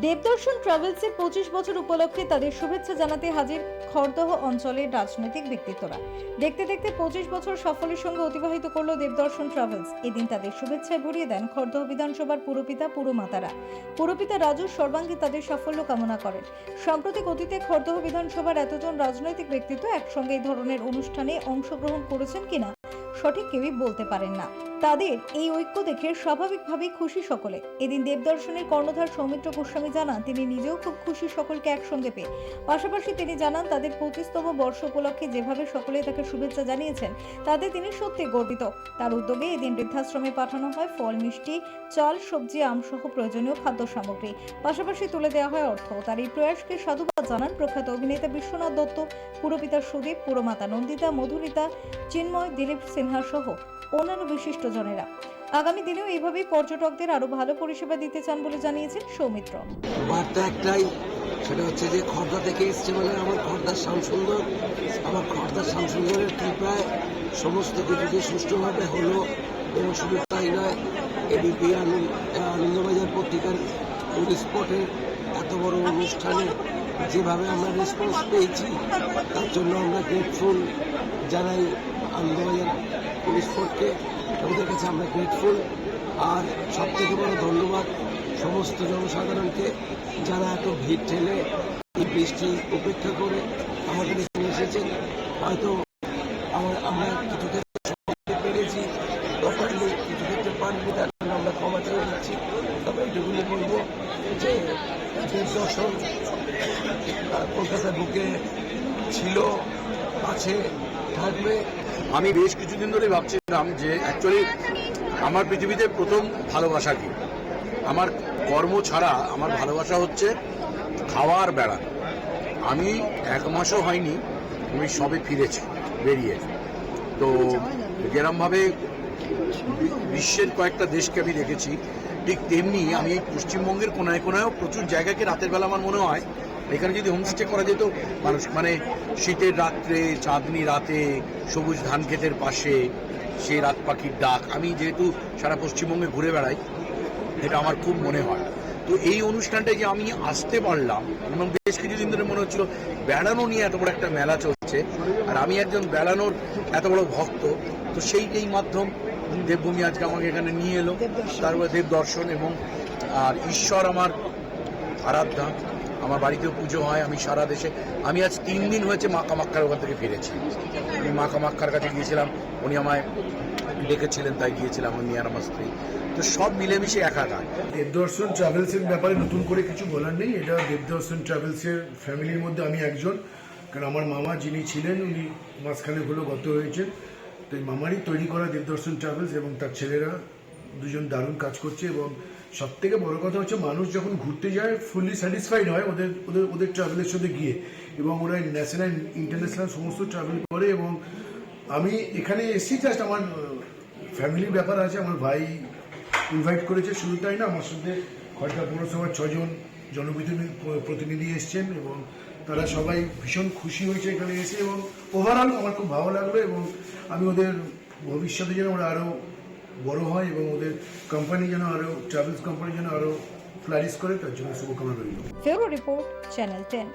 দেবদর্শন ট্রাভেলসের পঁচিশ বছর উপলক্ষে তাদের শুভেচ্ছা জানাতে হাজির খড়দহ অঞ্চলের রাজনৈতিক ব্যক্তিত্বরা। দেখতে দেখতে পঁচিশ বছর সাফল্যের সঙ্গে অতিবাহিত করল দেবদর্শন ট্রাভেলস। এদিন তাদের শুভেচ্ছায় ভরিয়ে দেন খড়দহ বিধানসভার পুরপিতা পুরমাতারা। পুরপিতা রাজু সর্বাঙ্গে তাদের সাফল্য কামনা করেন। সাম্প্রতিক অতীতে খড়দহ বিধানসভার এতজন রাজনৈতিক ব্যক্তিত্ব একসঙ্গে এই ধরনের অনুষ্ঠানে অংশগ্রহণ করেছেন কিনা, সঠিক কেউই বলতে পারেন না। তাদের এই ঐক্য দেখে স্বাভাবিকভাবেই খুশি সকলে। এদিন দেবদর্শনের কর্ণধার সৌমিত্র গোস্বামী জানান, তিনি নিজেও খুব খুশি সকলকে একসঙ্গে পেয়ে। পাশাপাশি তিনি জানান, তাদের পঁচিশতম বর্ষ উপলক্ষে যেভাবে সকলে তাকে শুভেচ্ছা জানিয়েছেন, তাতে তিনি সত্যি গর্বিত। তার উদ্যোগে এদিন বৃদ্ধাশ্রমে পাঠানো হয় ফল, মিষ্টি, চাল, সবজি, আমসহ প্রয়োজনীয় খাদ্য সামগ্রী। পাশাপাশি তুলে দেওয়া হয় অর্থ। তার এই প্রয়াসকে সাধুবাদ জানান প্রখ্যাত অভিনেতা বিশ্বনাথ দত্ত, পুরপিতা সুদীপ, পুরমাতা নন্দিতা মধুরিতা চিন্ময়, দিলীপ সিনহা সহ অন্যান্য বিশিষ্ট জনেরা আগামী দিনেও এইভাবেই পর্যটকদের আরও ভালো পরিষেবা দিতে চান বলে জানিয়েছেন সৌমিত্র। বার্তা একটাই, সেটা হচ্ছে যে খর্দা থেকে এসছে বলে আমার খর্দার শ্যামসুন্দর আমার খর্দার শ্যামসুন্দরের কৃপায় সমস্ত কিছুকে সুষ্ঠুভাবে হলো এবং শুধু তাই নয়। এবিপি আনন্দবাজার পত্রিকার স্পটের এত বড় অনুষ্ঠানে যেভাবে আমরা রেসপন্স পেয়েছি, তার জন্য আমরা গ্রেটফুল জানাই আনন্দবাজার স্পটকে ওদের কাছে আমরা গ্রেটফুল আর সব থেকে বড় ধন্যবাদ সমস্ত জনসাধারণকে যারা এত ভিড় ঠেলে এই বৃষ্টি উপেক্ষা করে আমাদের এখানে এসেছেন। হয়তো আমার আমরা কিছু ক্ষেত্রে পেরেছি প্রপারলি কিছু ক্ষেত্রে পারিনি তার জন্য আমরা ক্ষমা চেয়ে দিচ্ছি তবে এইটুকুনি বলব যে দেবদর্শন আহ, কলকাতার বুকে ছিল, আছে, থাকবে। আমি বেশ কিছুদিন ধরে ভাবছিলাম যে অ্যাকচুয়ালি আমার পৃথিবীতে প্রথম ভালোবাসা কি? আমার কর্ম ছাড়া আমার ভালোবাসা হচ্ছে খাওয়ার বেড়া। আমি এক মাসও হয়নি, আমি সবে ফিরেছি, বেরিয়ে। তো যেরমভাবে বিশ্বের কয়েকটা দেশকে আমি দেখেছি, ঠিক তেমনি আমি পশ্চিমবঙ্গের কোনায় কোনায়ও প্রচুর জায়গাকে রাতের বেলা আমার মনে হয় এখানে যদি হোমস্টে করা যেত, মানুষ মানে শীতের রাত্রে, চাঁদনি রাতে, সবুজ ধান ক্ষেতের পাশে, সেই রাত পাখির ডাক। আমি যেহেতু সারা পশ্চিমবঙ্গে ঘুরে বেড়াই, এটা আমার খুব মনে হয়। তো এই অনুষ্ঠানটায় যে আমি আসতে পারলাম, এবং বেশ কিছুদিন ধরে মনে হচ্ছিল বেড়ানো নিয়ে এত বড় একটা মেলা চলছে, আর আমি একজন বেড়ানোর এত বড় ভক্ত, তো সেই এই মাধ্যম দেবভূমি আজকে আমাকে এখানে নিয়ে এলো। তারপরে দেব দর্শন এবং, আর ঈশ্বর আমার আরাধ্যা। আমার বাড়িতেও পুজো হয়, আমি সারা দেশে। আমি আজ তিন দিন হয়েছে মা কামাক্ষার ওখান থেকে ফিরেছি। আমি মা কামাক্ষার কাছে গিয়েছিলাম, উনি আমায় ডেকেছিলেন, তাই গিয়েছিলাম আমি আর আমার স্ত্রী। তো সব মিলেমিশে একাকার। দেবদর্শন ট্রাভেলসের ব্যাপারে নতুন করে কিছু বলার নেই। এটা দেবদর্শন ট্রাভেলসের ফ্যামিলির মধ্যে আমি একজন। কারণ আমার মামা যিনি ছিলেন, উনি মাঝখানে হলো গত হয়েছেন। তো এই মামারই তৈরি করা দেবদর্শন ট্রাভেলস এবং তার ছেলেরা দুজন দারুণ কাজ করছে এবং সব থেকে বড় কথা হচ্ছে মানুষ যখন ঘুরতে যায় ফুললি স্যাটিসফাইড হয় ওদের ওদের ওদের ট্রাভেলের সাথে গিয়ে। এবং ওরা ন্যাশনাল ইন্টারন্যাশনাল সমস্ত ট্রাভেল করে এবং আমি এখানে এসেছি জাস্ট আমার ফ্যামিলির ব্যাপার আছে, আমার ভাই ইনভাইট করেছে শুধু তাই না, আমার সাথে খড়কা পৌরসভার ছজন জনপ্রতিনিধি, প্রতিনিধি এসছেন এবং তারা সবাই ভীষণ খুশি হয়েছে এখানে এসে এবং ওভারঅল আমার খুব ভালো লাগল এবং আমি ওদের ভবিষ্যতে যেন ওরা আরও বড় হয় এবং ওদের কোম্পানি যেন আরও ট্রাভেলস কোম্পানি যেন আরও ফ্লারিশ করে, তার জন্য শুভকামনা রইল। ফেব্রুয়ারি রিপোর্ট চ্যানেল টেন